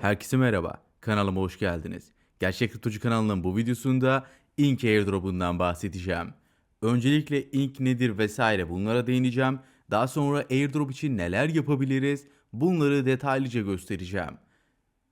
Herkese merhaba, kanalıma hoş geldiniz. Gerçek Tutucu kanalının bu videosunda Ink Airdrop'undan bahsedeceğim. Öncelikle Ink nedir vesaire bunlara değineceğim. Daha sonra Airdrop için neler yapabiliriz bunları detaylıca göstereceğim.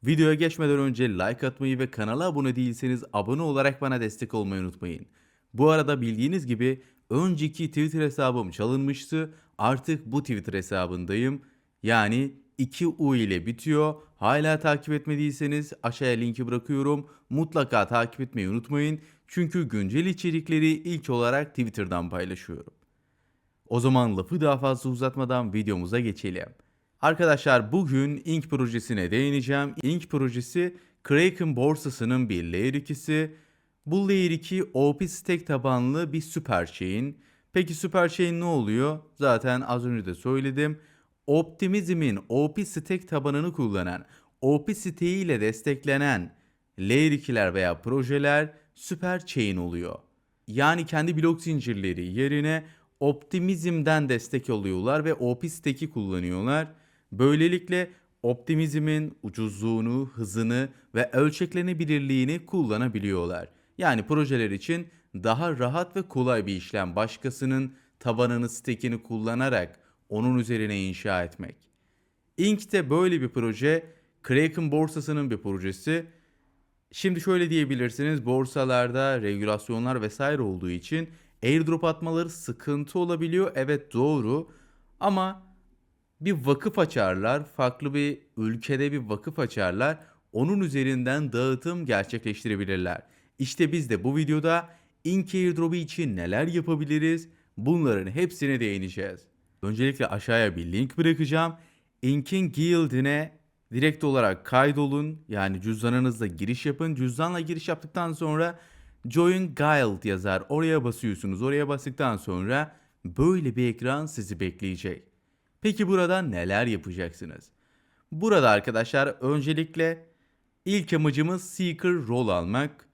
Videoya geçmeden önce like atmayı ve kanala abone değilseniz abone olarak bana destek olmayı unutmayın. Bu arada bildiğiniz gibi önceki Twitter hesabım çalınmıştı. Artık bu Twitter hesabındayım. Yani 2U ile bitiyor. Hala takip etmediyseniz aşağıya linki bırakıyorum. Mutlaka takip etmeyi unutmayın. Çünkü güncel içerikleri ilk olarak Twitter'dan paylaşıyorum. O zaman lafı daha fazla uzatmadan videomuza geçelim. Arkadaşlar bugün Ink projesine değineceğim. Ink projesi Kraken borsasının bir layer 2'si. Bu layer 2 OP stack tabanlı bir super chain. Peki super chain ne oluyor? Zaten az önce de söyledim. Optimizm'in OP stack tabanını kullanan, OP stack ile desteklenen layer 2'ler veya projeler super chain oluyor. Yani kendi blok zincirleri yerine Optimizm'den destek alıyorlar ve OP stack'i kullanıyorlar. Böylelikle Optimizm'in ucuzluğunu, hızını ve ölçeklenebilirliğini kullanabiliyorlar. Yani projeler için daha rahat ve kolay bir işlem başkasının tabanını, stack'ini kullanarak onun üzerine inşa etmek. Ink de böyle bir proje. Kraken borsasının bir projesi. Şimdi şöyle diyebilirsiniz borsalarda regülasyonlar vesaire olduğu için airdrop atmaları sıkıntı olabiliyor. Evet doğru ama bir vakıf açarlar, farklı bir ülkede bir vakıf açarlar. Onun üzerinden dağıtım gerçekleştirebilirler. İşte biz de bu videoda Ink airdrop'u için neler yapabiliriz? Bunların hepsine değineceğiz. Öncelikle aşağıya bir link bırakacağım. Ink'in Guild'ine direkt olarak kaydolun. Yani cüzdanınızla giriş yapın. Cüzdanla giriş yaptıktan sonra Join Guild yazar. Oraya basıyorsunuz. Oraya bastıktan sonra böyle bir ekran sizi bekleyecek. Peki burada neler yapacaksınız? Burada arkadaşlar öncelikle ilk amacımız Seeker rol almak.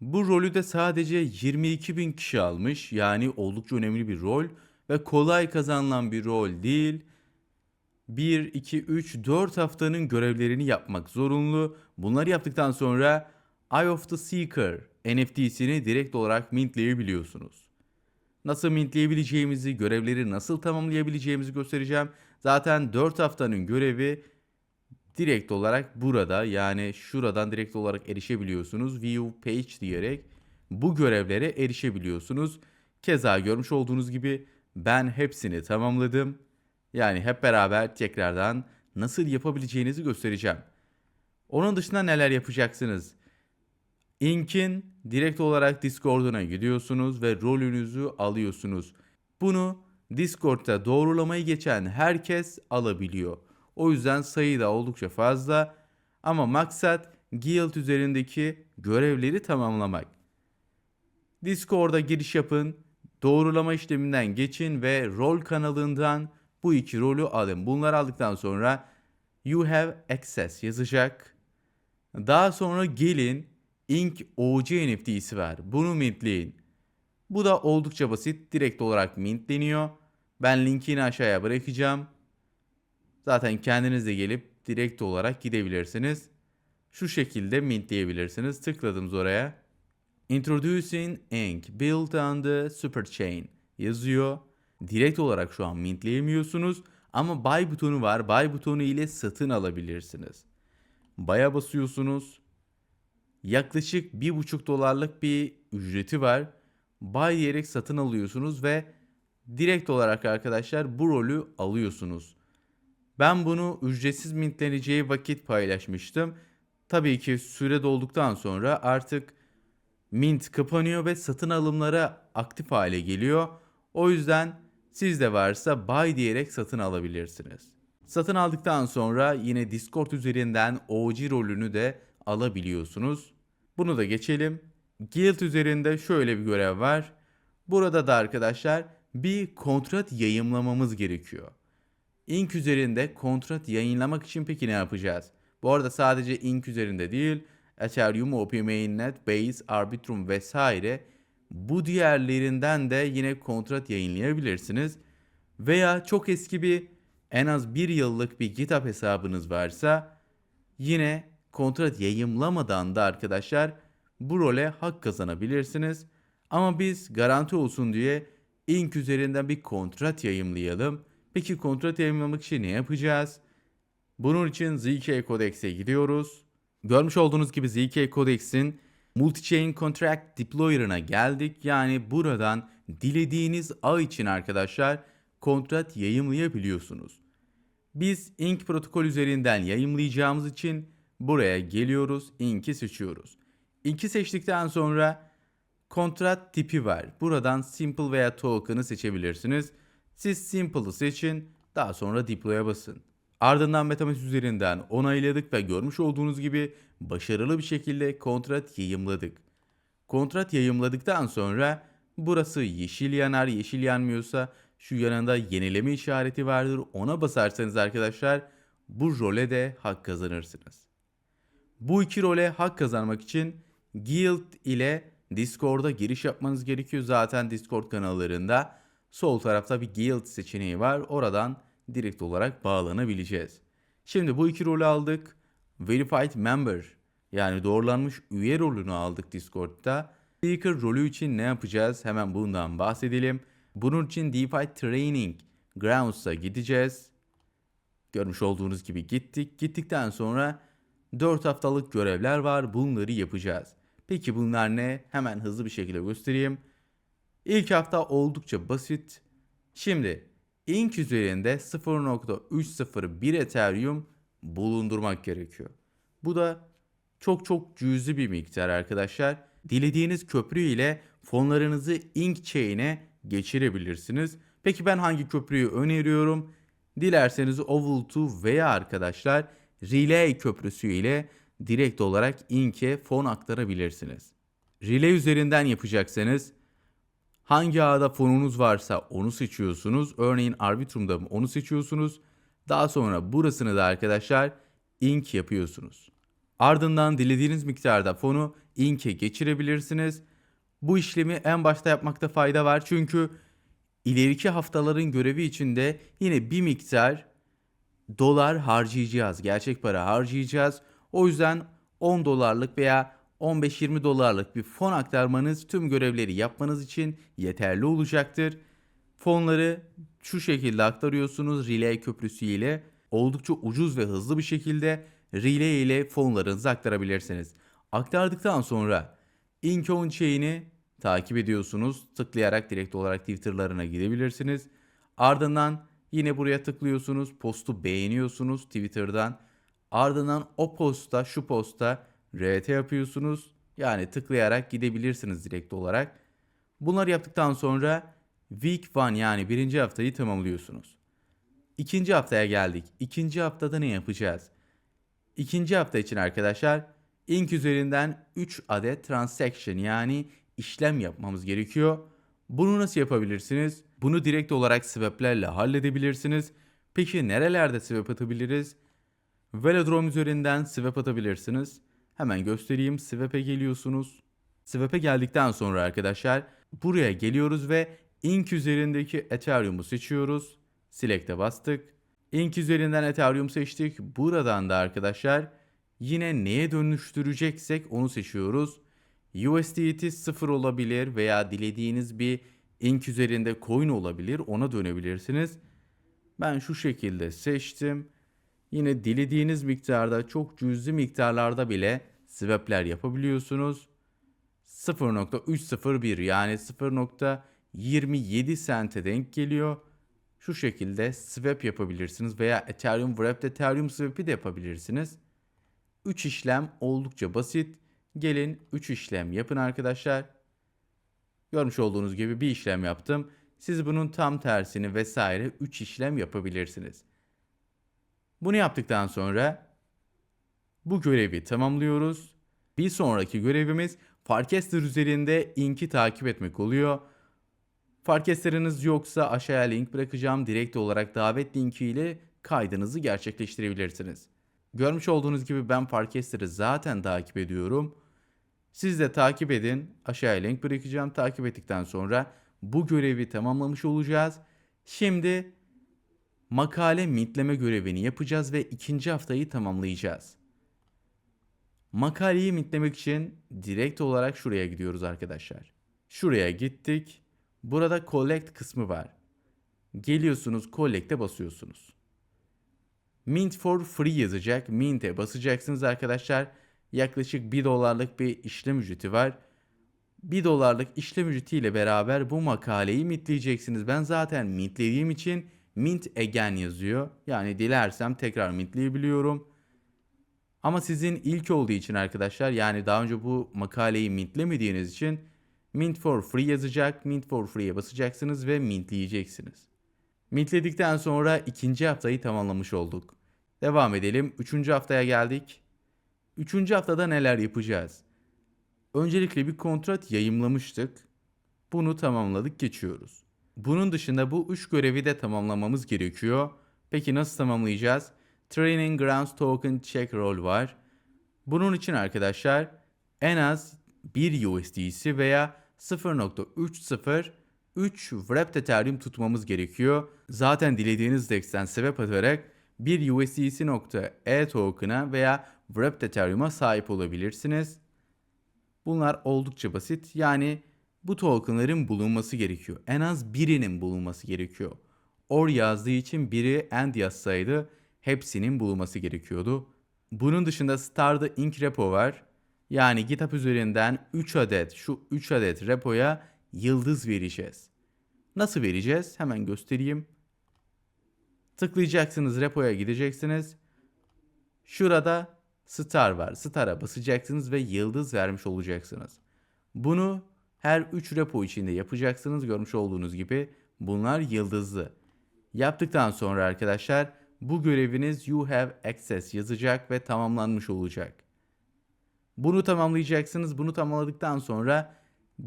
Bu rolü de sadece 22 bin kişi almış. Yani oldukça önemli bir rol ve kolay kazanılan bir rol değil. 1, 2, 3, 4 haftanın görevlerini yapmak zorunlu. Bunları yaptıktan sonra Eye of the Seeker NFT'sini direkt olarak mintleyebiliyorsunuz. Nasıl mintleyebileceğimizi, görevleri nasıl tamamlayabileceğimizi göstereceğim. Zaten 4 haftanın görevi direkt olarak burada yani şuradan direkt olarak erişebiliyorsunuz. View page diyerek bu görevlere erişebiliyorsunuz. Keza görmüş olduğunuz gibi ben hepsini tamamladım. Yani hep beraber tekrardan nasıl yapabileceğinizi göstereceğim. Onun dışında neler yapacaksınız? Ink'in direkt olarak Discord'una gidiyorsunuz ve rolünüzü alıyorsunuz. Bunu Discord'da doğrulamayı geçen herkes alabiliyor. O yüzden sayı da oldukça fazla ama maksat Guild üzerindeki görevleri tamamlamak. Discord'a giriş yapın, doğrulama işleminden geçin ve rol kanalından bu iki rolü alın. Bunları aldıktan sonra you have access yazacak. Daha sonra gelin Ink OG NFT'si var. Bunu mintleyin. Bu da oldukça basit. Direkt olarak mintleniyor. Ben linkini aşağıya bırakacağım. Zaten kendiniz de gelip direkt olarak gidebilirsiniz. Şu şekilde mintleyebilirsiniz. Tıkladınız oraya. Introducing Ink built on the Superchain yazıyor. Direkt olarak şu an mintleyemiyorsunuz ama buy butonu var. Buy butonu ile satın alabilirsiniz. Buy'a basıyorsunuz. Yaklaşık 1,5 dolarlık bir ücreti var. Buy diyerek satın alıyorsunuz ve direkt olarak arkadaşlar bu rolü alıyorsunuz. Ben bunu ücretsiz mintleneceği vakit paylaşmıştım. Tabii ki süre dolduktan sonra artık mint kapanıyor ve satın alımlara aktif hale geliyor. O yüzden sizde varsa buy diyerek satın alabilirsiniz. Satın aldıktan sonra yine Discord üzerinden OG rolünü de alabiliyorsunuz. Bunu da geçelim. Guild üzerinde şöyle bir görev var. Burada da arkadaşlar bir kontrat yayımlamamız gerekiyor. Ink üzerinde kontrat yayınlamak için peki ne yapacağız? Bu arada sadece Ink üzerinde değil, Ethereum, OP Mainnet, Base, Arbitrum vesaire bu diğerlerinden de yine kontrat yayınlayabilirsiniz. Veya çok eski bir en az bir yıllık bir GitHub hesabınız varsa yine kontrat yayımlamadan da arkadaşlar bu role hak kazanabilirsiniz. Ama biz garanti olsun diye Ink üzerinden bir kontrat yayımlayalım. Peki kontrat yayımlamak için ne yapacağız? Bunun için ZK Codex'e gidiyoruz. Görmüş olduğunuz gibi ZK Codex'in Multi-Chain Contract Deployer'ına geldik. Yani buradan dilediğiniz ağ için arkadaşlar kontrat yayımlayabiliyorsunuz. Biz Ink protokol üzerinden yayımlayacağımız için buraya geliyoruz, Ink'i seçiyoruz. Ink'i seçtikten sonra kontrat tipi var. Buradan Simple veya Token'ı seçebilirsiniz. Siz Simple'ı seçin, daha sonra Deploy'a basın. Ardından MetaMask üzerinden onayladık ve görmüş olduğunuz gibi başarılı bir şekilde kontrat yayımladık. Kontrat yayımladıktan sonra burası yeşil yanar, yeşil yanmıyorsa şu yanında yenileme işareti vardır. Ona basarsanız arkadaşlar bu role de hak kazanırsınız. Bu iki role hak kazanmak için Guild ile Discord'a giriş yapmanız gerekiyor. Zaten Discord kanallarında sol tarafta bir Guild seçeneği var. Oradan direkt olarak bağlanabileceğiz. Şimdi bu iki rolü aldık. Verified Member yani doğrulanmış üye rolünü aldık Discord'da. Speaker rolü için ne yapacağız? Hemen bundan bahsedelim. Bunun için DeFi Training Grounds'a gideceğiz. Görmüş olduğunuz gibi gittik. Gittikten sonra 4 haftalık görevler var. Bunları yapacağız. Peki bunlar ne? Hemen hızlı bir şekilde göstereyim. İlk hafta oldukça basit. Şimdi Ink üzerinde 0.301 Ethereum bulundurmak gerekiyor. Bu da çok çok cüzi bir miktar arkadaşlar. Dilediğiniz köprü ile fonlarınızı Ink Chain'e geçirebilirsiniz. Peki ben hangi köprüyü öneriyorum? Dilerseniz Oval2 veya arkadaşlar Relay köprüsü ile direkt olarak Ink'e fon aktarabilirsiniz. Relay üzerinden yapacaksanız hangi ağda fonunuz varsa onu seçiyorsunuz. Örneğin Arbitrum'da onu seçiyorsunuz. Daha sonra burasını da arkadaşlar Ink yapıyorsunuz. Ardından dilediğiniz miktarda fonu Ink'e geçirebilirsiniz. Bu işlemi en başta yapmakta fayda var çünkü ileriki haftaların görevi içinde yine bir miktar dolar harcayacağız. Gerçek para harcayacağız. O yüzden 10 dolarlık veya 15-20 dolarlık bir fon aktarmanız tüm görevleri yapmanız için yeterli olacaktır. Fonları şu şekilde aktarıyorsunuz Relay köprüsü ile oldukça ucuz ve hızlı bir şekilde Relay ile fonlarınızı aktarabilirsiniz. Aktardıktan sonra Incoin Chain'i takip ediyorsunuz. Tıklayarak direkt olarak Twitter'larına gidebilirsiniz. Ardından yine buraya tıklıyorsunuz. Postu beğeniyorsunuz Twitter'dan. Ardından o posta şu posta RT yapıyorsunuz. Yani tıklayarak gidebilirsiniz direkt olarak. Bunları yaptıktan sonra Week 1 yani birinci haftayı tamamlıyorsunuz. İkinci haftaya geldik. İkinci haftada ne yapacağız? İkinci hafta için arkadaşlar Ink üzerinden 3 adet transaction yani işlem yapmamız gerekiyor. Bunu nasıl yapabilirsiniz? Bunu direkt olarak swaplerle halledebilirsiniz. Peki nerelerde swap atabiliriz? Velodrome üzerinden swap atabilirsiniz. Hemen göstereyim. Swap'e geliyorsunuz. Swap'e geldikten sonra arkadaşlar buraya geliyoruz ve Ink üzerindeki Ethereum'u seçiyoruz. Select'e bastık. Ink üzerinden Ethereum seçtik. Buradan da arkadaşlar yine neye dönüştüreceksek onu seçiyoruz. USDT 0 olabilir veya dilediğiniz bir ink üzerinde coin olabilir. Ona dönebilirsiniz. Ben şu şekilde seçtim. Yine dilediğiniz miktarda çok cüzi miktarlarda bile swap'ler yapabiliyorsunuz. 0.301 yani 0.27 sente denk geliyor. Şu şekilde swap yapabilirsiniz veya Ethereum Wrapped Ethereum swap'i de yapabilirsiniz. 3 işlem oldukça basit. Gelin 3 işlem yapın arkadaşlar. Görmüş olduğunuz gibi bir işlem yaptım. Siz bunun tam tersini vesaire 3 işlem yapabilirsiniz. Bunu yaptıktan sonra bu görevi tamamlıyoruz. Bir sonraki görevimiz Farcaster üzerinde Ink'i takip etmek oluyor. Farcaster'ınız yoksa aşağıya link bırakacağım. Direkt olarak davet linki ile kaydınızı gerçekleştirebilirsiniz. Görmüş olduğunuz gibi ben Farcaster'ı zaten takip ediyorum. Siz de takip edin. Aşağıya link bırakacağım. Takip ettikten sonra bu görevi tamamlamış olacağız. Şimdi makale mintleme görevini yapacağız ve ikinci haftayı tamamlayacağız. Makaleyi mintlemek için direkt olarak şuraya gidiyoruz arkadaşlar. Şuraya gittik. Burada collect kısmı var. Geliyorsunuz collect'e basıyorsunuz. Mint for free yazacak. Mint'e basacaksınız arkadaşlar. Yaklaşık 1 dolarlık bir işlem ücreti var. 1 dolarlık işlem ücretiyle beraber bu makaleyi mintleyeceksiniz. Ben zaten mintlediğim için mint again yazıyor. Yani dilersem tekrar mintleyebiliyorum. Ama sizin ilk olduğu için arkadaşlar yani daha önce bu makaleyi mintlemediğiniz için mint for free yazacak. Mint for free'ye basacaksınız ve mintleyeceksiniz. Mintledikten sonra ikinci haftayı tamamlamış olduk. Devam edelim. Üçüncü haftaya geldik. Üçüncü haftada neler yapacağız? Öncelikle bir kontrat yayımlamıştık. Bunu tamamladık geçiyoruz. Bunun dışında bu üç görevi de tamamlamamız gerekiyor. Peki nasıl tamamlayacağız? Training Grounds Token Check Roll var. Bunun için arkadaşlar en az 1 USDC veya 0.30 3 Wrapped Ethereum tutmamız gerekiyor. Zaten dilediğiniz DEX'ten sebep atarak bir USDC.E token'a veya Wrapped Ethereum'a sahip olabilirsiniz. Bunlar oldukça basit. Yani bu tokenların bulunması gerekiyor. En az birinin bulunması gerekiyor. Or yazdığı için biri and yazsaydı hepsinin bulunması gerekiyordu. Bunun dışında Star'da Ink Repo var. Yani GitHub üzerinden 3 adet şu 3 adet repoya yıldız vereceğiz. Nasıl vereceğiz? Hemen göstereyim. Tıklayacaksınız repoya gideceksiniz. Şurada star var. Star'a basacaksınız ve yıldız vermiş olacaksınız. Bunu her 3 repo içinde yapacaksınız. Görmüş olduğunuz gibi bunlar yıldızlı. Yaptıktan sonra arkadaşlar bu göreviniz you have access yazacak ve tamamlanmış olacak. Bunu tamamlayacaksınız. Bunu tamamladıktan sonra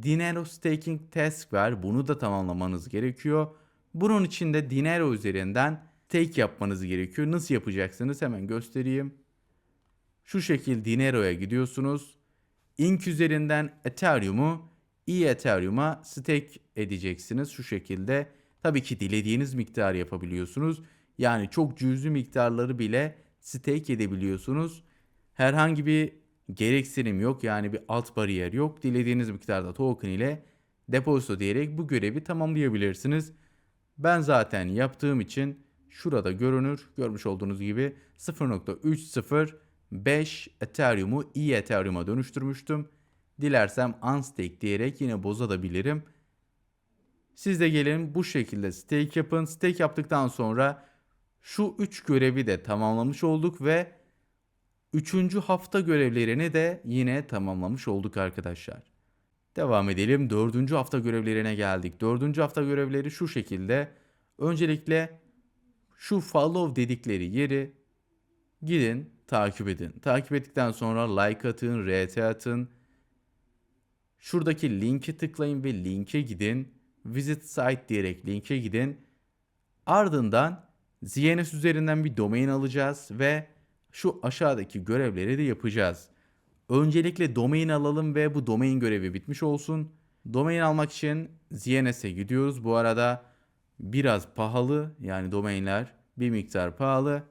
Dinero Staking Task var. Bunu da tamamlamanız gerekiyor. Bunun için de Dinero üzerinden stake yapmanız gerekiyor. Nasıl yapacaksınız? Hemen göstereyim. Şu şekilde Dinero'ya gidiyorsunuz. Ink üzerinden Ethereum'u e-Ethereum'a stake edeceksiniz şu şekilde. Tabii ki dilediğiniz miktar yapabiliyorsunuz. Yani çok cüzi miktarları bile stake edebiliyorsunuz. Herhangi bir gereksinim yok yani bir alt bariyer yok. Dilediğiniz miktarda token ile depozito diyerek bu görevi tamamlayabilirsiniz. Ben zaten yaptığım için şurada görünür. Görmüş olduğunuz gibi 0.305 Ethereum'u iyi Ethereum'a dönüştürmüştüm. Dilersem unstake diyerek yine bozabilirim. Siz de gelin bu şekilde stake yapın. Stake yaptıktan sonra şu 3 görevi de tamamlamış olduk ve 3. hafta görevlerini de yine tamamlamış olduk arkadaşlar. Devam edelim. 4. hafta görevlerine geldik. 4. hafta görevleri şu şekilde. Öncelikle şu follow dedikleri yeri gidin takip edin. Takip ettikten sonra like atın, RT atın. Şuradaki linki tıklayın ve linke gidin. Visit site diyerek linke gidin. Ardından ZNS üzerinden bir domain alacağız ve şu aşağıdaki görevleri de yapacağız. Öncelikle domain alalım ve bu domain görevi bitmiş olsun. Domain almak için ZNS'e gidiyoruz. Bu arada biraz pahalı yani domainler bir miktar pahalı.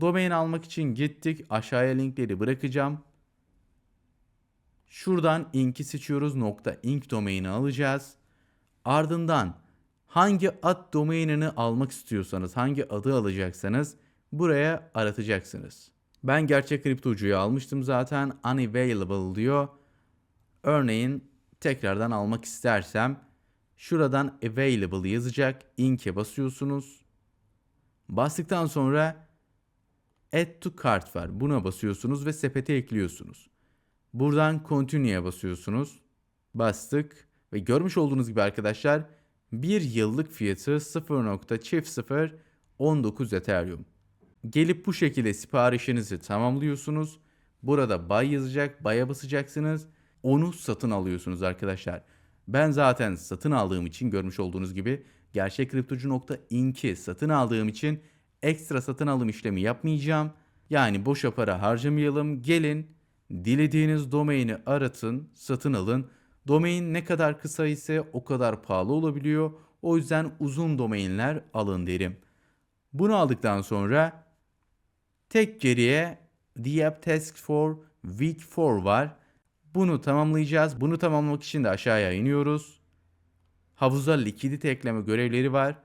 Domain almak için gittik. Aşağıya linkleri bırakacağım. Şuradan ink'i seçiyoruz. Nokta ink domaini alacağız. Ardından hangi ad domainini almak istiyorsanız, hangi adı alacaksanız buraya aratacaksınız. Ben gerçek kriptocuyu almıştım zaten. Unavailable diyor. Örneğin tekrardan almak istersem şuradan available yazacak. Ink'e basıyorsunuz. Bastıktan sonra add to cart var. Buna basıyorsunuz ve sepete ekliyorsunuz. Buradan continue'ye basıyorsunuz. Bastık ve görmüş olduğunuz gibi arkadaşlar bir yıllık fiyatı 0.0019 Ethereum. Gelip bu şekilde siparişinizi tamamlıyorsunuz. Burada buy yazacak, buy'a basacaksınız. Onu satın alıyorsunuz arkadaşlar. Ben zaten satın aldığım için görmüş olduğunuz gibi gerçek kriptocu.ink'i satın aldığım için ekstra satın alım işlemi yapmayacağım. Yani boşa para harcamayalım. Gelin dilediğiniz domaini aratın, satın alın. Domain ne kadar kısa ise o kadar pahalı olabiliyor. O yüzden uzun domainler alın derim. Bunu aldıktan sonra tek geriye the app task for Week 4 var. Bunu tamamlayacağız. Bunu tamamlamak için de aşağıya iniyoruz. Havuza likidite ekleme görevleri var.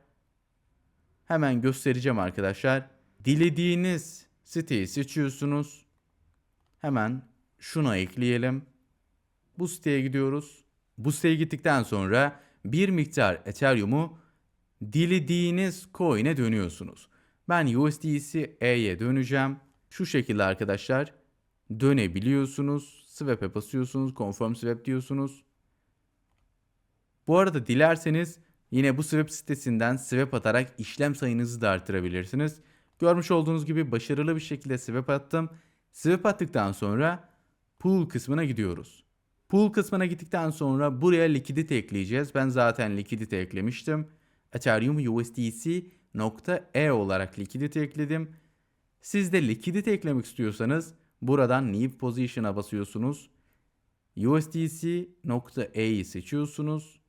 Hemen göstereceğim arkadaşlar. Dilediğiniz siteyi seçiyorsunuz. Hemen şuna ekleyelim. Bu siteye gidiyoruz. Bu siteye gittikten sonra bir miktar Ethereum'u dilediğiniz coin'e dönüyorsunuz. Ben USDC'ye döneceğim. Şu şekilde arkadaşlar dönebiliyorsunuz. Swap'e basıyorsunuz. Confirm swap diyorsunuz. Bu arada dilerseniz yine bu swap sitesinden swap atarak işlem sayınızı da artırabilirsiniz. Görmüş olduğunuz gibi başarılı bir şekilde swap attım. Swap attıktan sonra pool kısmına gidiyoruz. Pool kısmına gittikten sonra buraya likidite ekleyeceğiz. Ben zaten likidite eklemiştim. Ethereum USDC .e olarak likidite ekledim. Siz de likidite eklemek istiyorsanız buradan New Position'a basıyorsunuz. USDC.e'yi seçiyorsunuz.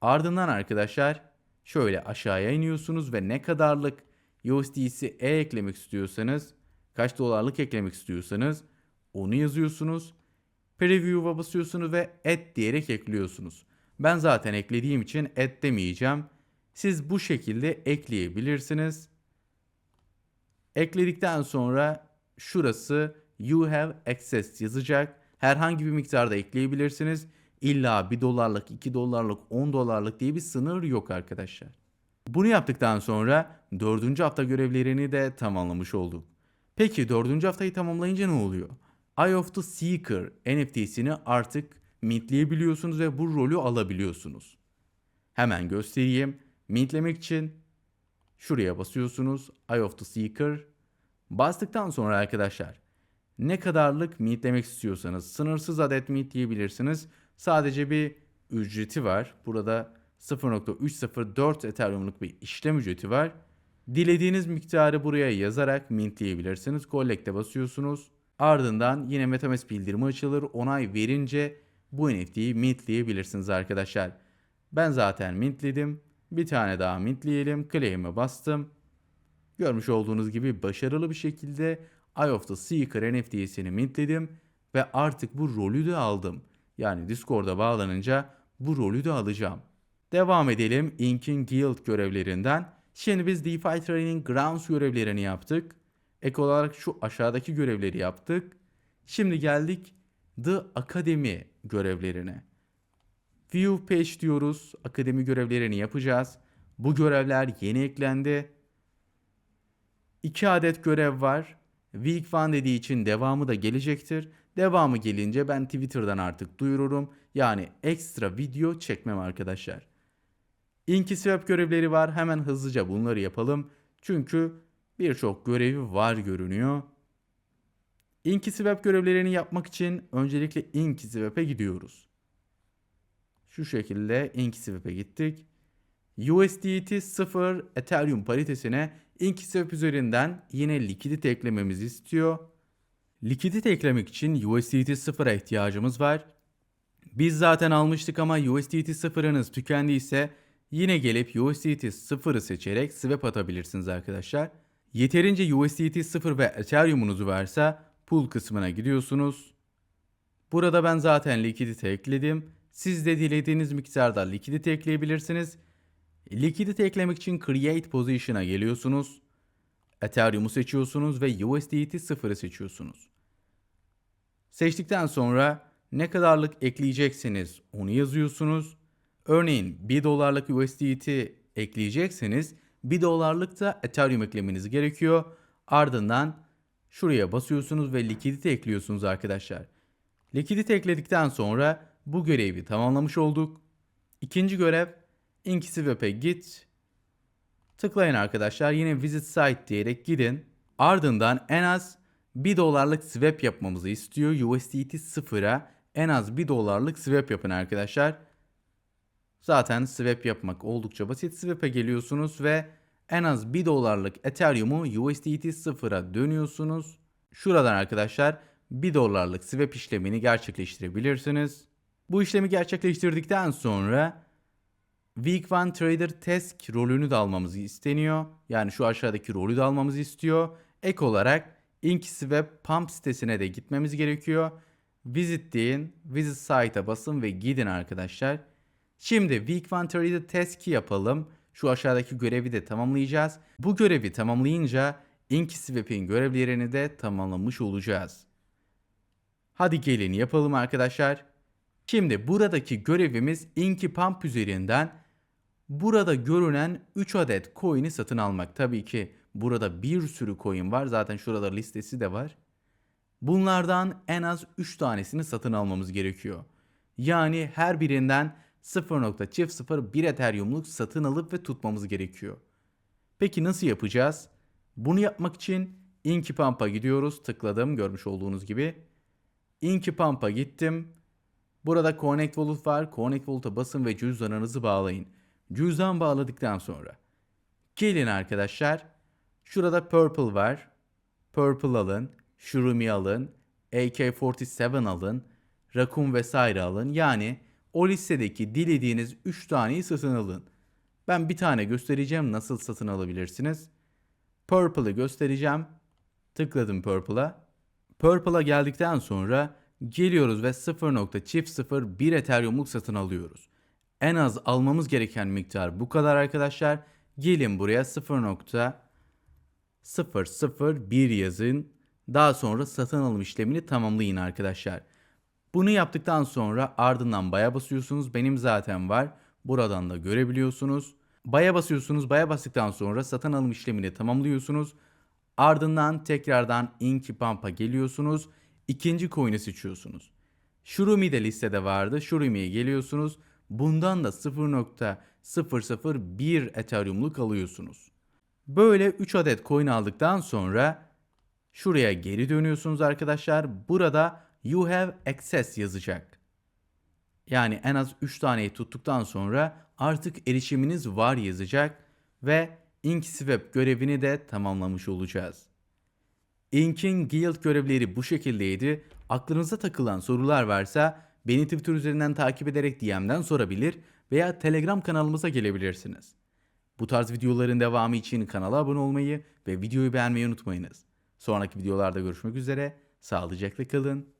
Ardından arkadaşlar şöyle aşağıya iniyorsunuz ve ne kadarlık USDC E eklemek istiyorsanız, kaç dolarlık eklemek istiyorsanız onu yazıyorsunuz. Preview'a basıyorsunuz ve add diyerek ekliyorsunuz. Ben zaten eklediğim için add demeyeceğim. Siz bu şekilde ekleyebilirsiniz. Ekledikten sonra şurası you have access yazacak. Herhangi bir miktarda ekleyebilirsiniz. İlla 1 dolarlık, 2 dolarlık, 10 dolarlık diye bir sınır yok arkadaşlar. Bunu yaptıktan sonra 4. hafta görevlerini de tamamlamış olduk. Peki 4. haftayı tamamlayınca ne oluyor? Eye of the Seeker NFT'sini artık mintleyebiliyorsunuz ve bu rolü alabiliyorsunuz. Hemen göstereyim. Mintlemek için şuraya basıyorsunuz. Eye of the Seeker. Bastıktan sonra arkadaşlar ne kadarlık mintlemek istiyorsanız sınırsız adet mintleyebilirsiniz. Sadece bir ücreti var. Burada 0.304 Ethereum'luk bir işlem ücreti var. Dilediğiniz miktarı buraya yazarak mintleyebilirsiniz. Collect'e basıyorsunuz. Ardından yine MetaMask bildirimi açılır. Onay verince bu NFT'yi mintleyebilirsiniz arkadaşlar. Ben zaten mintledim. Bir tane daha mintleyelim. Claim'e bastım. Görmüş olduğunuz gibi başarılı bir şekilde Eye of the Seeker NFT'sini mintledim ve artık bu rolü de aldım. Yani Discord'a bağlanınca bu rolü de alacağım. Devam edelim Ink'in Guild görevlerinden. Şimdi biz DeFi Training Grounds görevlerini yaptık. Ek olarak şu aşağıdaki görevleri yaptık. Şimdi geldik The Academy görevlerine. View Page diyoruz. Akademi görevlerini yapacağız. Bu görevler yeni eklendi. 2 adet görev var. Week 1 dediği için devamı da gelecektir. Devamı gelince ben Twitter'dan artık duyururum. Yani ekstra video çekmem arkadaşlar. Inkiswap görevleri var. Hemen hızlıca bunları yapalım. Çünkü birçok görevi var görünüyor. Inkiswap görevlerini yapmak için öncelikle Inkiswap'e gidiyoruz. Şu şekilde Inkiswap'e gittik. USDT 0 Ethereum paritesine Inkiswap üzerinden yine likidite eklememizi istiyor. Likidite eklemek için USDT 0'a ihtiyacımız var. Biz zaten almıştık ama USDT 0'ınız tükendiyse yine gelip USDT 0'ı seçerek swap atabilirsiniz arkadaşlar. Yeterince USDT 0 ve Ethereum'unuz varsa pool kısmına gidiyorsunuz. Burada ben zaten likidite ekledim. Siz de dilediğiniz miktarda likidite ekleyebilirsiniz. Likidite eklemek için Create Position'a geliyorsunuz. Ethereum'u seçiyorsunuz ve USDT 0'ı seçiyorsunuz. Seçtikten sonra ne kadarlık ekleyecekseniz onu yazıyorsunuz. Örneğin 1 dolarlık USDT ekleyecekseniz 1 dolarlık da Ethereum eklemeniz gerekiyor. Ardından şuraya basıyorsunuz ve likidite ekliyorsunuz arkadaşlar. Likidite ekledikten sonra bu görevi tamamlamış olduk. İkinci görev Inkiswap'e git. Tıklayın arkadaşlar. Yine visit site diyerek gidin. Ardından en az 1 dolarlık swap yapmamızı istiyor. USDT 0'a en az 1 dolarlık swap yapın arkadaşlar. Zaten swap yapmak oldukça basit. Swap'e geliyorsunuz ve en az 1 dolarlık Ethereum'u USDT 0'a dönüyorsunuz. Şuradan arkadaşlar 1 dolarlık swap işlemini gerçekleştirebilirsiniz. Bu işlemi gerçekleştirdikten sonra Week 1 Trader Task rolünü de almamız isteniyor. Yani şu aşağıdaki rolü de almamızı istiyor. Ek olarak Inkswap Pump sitesine de gitmemiz gerekiyor. Visit deyin. Visit site'a basın ve gidin arkadaşlar. Şimdi Week 130'de test key yapalım. Şu aşağıdaki görevi de tamamlayacağız. Bu görevi tamamlayınca Inkswap'in görevlerini de tamamlamış olacağız. Hadi gelin yapalım arkadaşlar. Şimdi buradaki görevimiz Inky Pump üzerinden burada görünen 3 adet coin'i satın almak. Tabii ki burada bir sürü coin var. Zaten şurada listesi de var. Bunlardan en az 3 tanesini satın almamız gerekiyor. Yani her birinden 0.001 Ethereum'luk satın alıp ve tutmamız gerekiyor. Peki nasıl yapacağız? Bunu yapmak için Inky Pump'a gidiyoruz. Tıkladım görmüş olduğunuz gibi. Inky Pump'a gittim. Burada Connect Wallet var. Connect Wallet'a basın ve cüzdanınızı bağlayın. Cüzdan bağladıktan sonra gelin arkadaşlar. Şurada Purple var. Purple alın. Shurumi alın. AK-47 alın. Raccoon vesaire alın. Yani o listedeki dilediğiniz 3 taneyi satın alın. Ben bir tane göstereceğim nasıl satın alabilirsiniz. Purple'ı göstereceğim. Tıkladım Purple'a. Purple'a geldikten sonra geliyoruz ve 0.001 Ethereum'luk satın alıyoruz. En az almamız gereken miktar bu kadar arkadaşlar. Gelin buraya 0.001 yazın. Daha sonra satın alım işlemini tamamlayın arkadaşlar. Bunu yaptıktan sonra ardından baya basıyorsunuz. Benim zaten var. Buradan da görebiliyorsunuz. Baya basıyorsunuz. Baya bastıktan sonra satın alım işlemini tamamlıyorsunuz. Ardından tekrardan Inky Pump'a geliyorsunuz. İkinci coin'i seçiyorsunuz. Shurumi de listede vardı. Shurumi'ye geliyorsunuz. Bundan da 0.001 Ethereum'luk alıyorsunuz. Böyle 3 adet coin aldıktan sonra şuraya geri dönüyorsunuz arkadaşlar. Burada you have access yazacak. Yani en az 3 taneyi tuttuktan sonra artık erişiminiz var yazacak ve Inkswap görevini de tamamlamış olacağız. Ink'in Guild görevleri bu şekildeydi. Aklınıza takılan sorular varsa beni Twitter üzerinden takip ederek DM'den sorabilir veya Telegram kanalımıza gelebilirsiniz. Bu tarz videoların devamı için kanala abone olmayı ve videoyu beğenmeyi unutmayınız. Sonraki videolarda görüşmek üzere. Sağlıcakla kalın.